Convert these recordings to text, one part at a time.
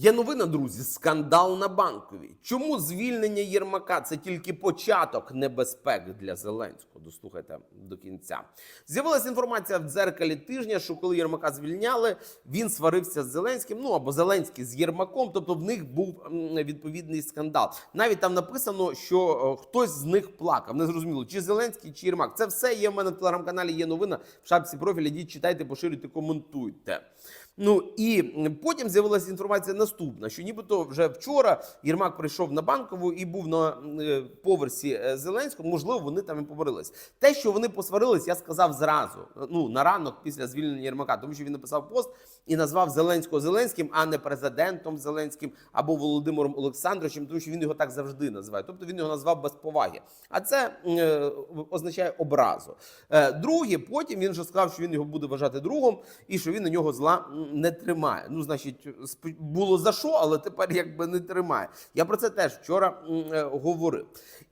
Є новина, друзі, скандал на банковій. Чому звільнення Єрмака це тільки початок небезпек для Зеленського? Дослухайте до кінця. З'явилася інформація в дзеркалі тижня, що коли Єрмака звільняли, він сварився з Зеленським. Ну або Зеленський з Єрмаком. Тобто в них був відповідний скандал. Навіть там написано, що е, хтось з них плакав. Не зрозуміло, чи Зеленський, чи Єрмак. Це все є в мене в телеграм-каналі. Є новина в шапці профіля. Йдіть, читайте, поширюйте, коментуйте. Ну і потім з'явилася інформація наступна: що нібито вже вчора Єрмак прийшов на банкову і був на е, поверсі е, Зеленського. Можливо, вони там і помирились. Те, що вони посварились, я сказав зразу. Ну на ранок після звільнення Єрмака, тому що він написав пост і назвав Зеленського Зеленським, а не президентом Зеленським або Володимиром Олександровичем, тому що він його так завжди називає. Тобто він його назвав без поваги. А це е, означає образу. Е, друге, потім він вже сказав, що він його буде вважати другом і що він на нього зла не тримає. Ну, значить, сп- за що, але тепер якби не тримає. Я про це теж вчора е, говорив.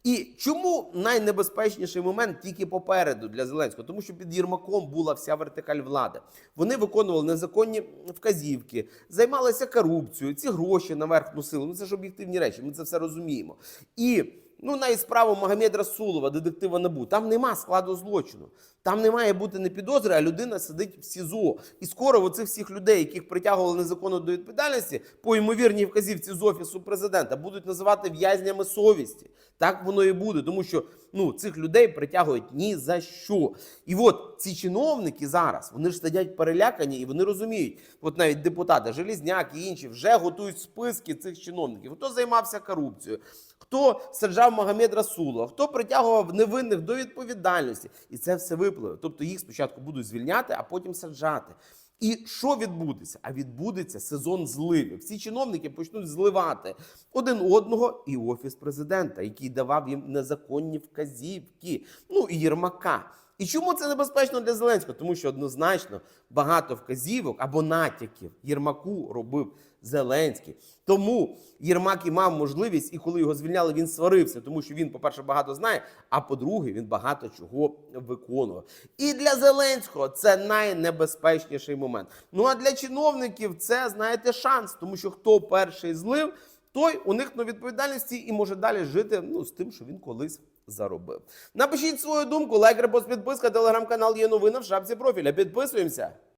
І чому найнебезпечніший момент тільки попереду для Зеленського? Тому що під Єрмаком була вся вертикаль влади. Вони виконували незаконні вказівки, займалися корупцією, ці гроші наверх носили. Ну це ж об'єктивні речі. Ми це все розуміємо. І ну навіть справу Магомед Расулова, детектива НАБУ, там нема складу злочину. Там не має бути не підозри, а людина сидить в СІЗО. І скоро оцих всіх людей, яких притягували незаконно до відповідальності, по ймовірній вказівці з офісу президента, будуть називати в'язнями совісті. Так воно і буде, тому що ну цих людей притягують ні за що. І от ці чиновники зараз вони ж сидять перелякані, і вони розуміють, от навіть депутати Желізняк і інші вже готують списки цих чиновників. Хто займався корупцією, хто саджав Магомед Расула, хто притягував невинних до відповідальності, і це все випливе. Тобто їх спочатку будуть звільняти, а потім саджати. І що відбудеться? А відбудеться сезон зливів. Всі чиновники почнуть зливати один одного і офіс президента, який давав їм незаконні вказівки. Ну і Єрмака. І чому це небезпечно для Зеленського? Тому що однозначно багато вказівок або натяків Єрмаку робив Зеленський. Тому Єрмак і мав можливість, і коли його звільняли, він сварився, тому що він, по-перше, багато знає, а по-друге, він багато чого виконував. І для Зеленського це найнебезпечніший момент. Ну а для чиновників це, знаєте, шанс, тому що хто перший злив, той уникнув відповідальності і може далі жити ну, з тим, що він колись заробив. Напишіть свою думку, лайк, репост, підписка, телеграм-канал є новина в шапці профіля. Підписуємося.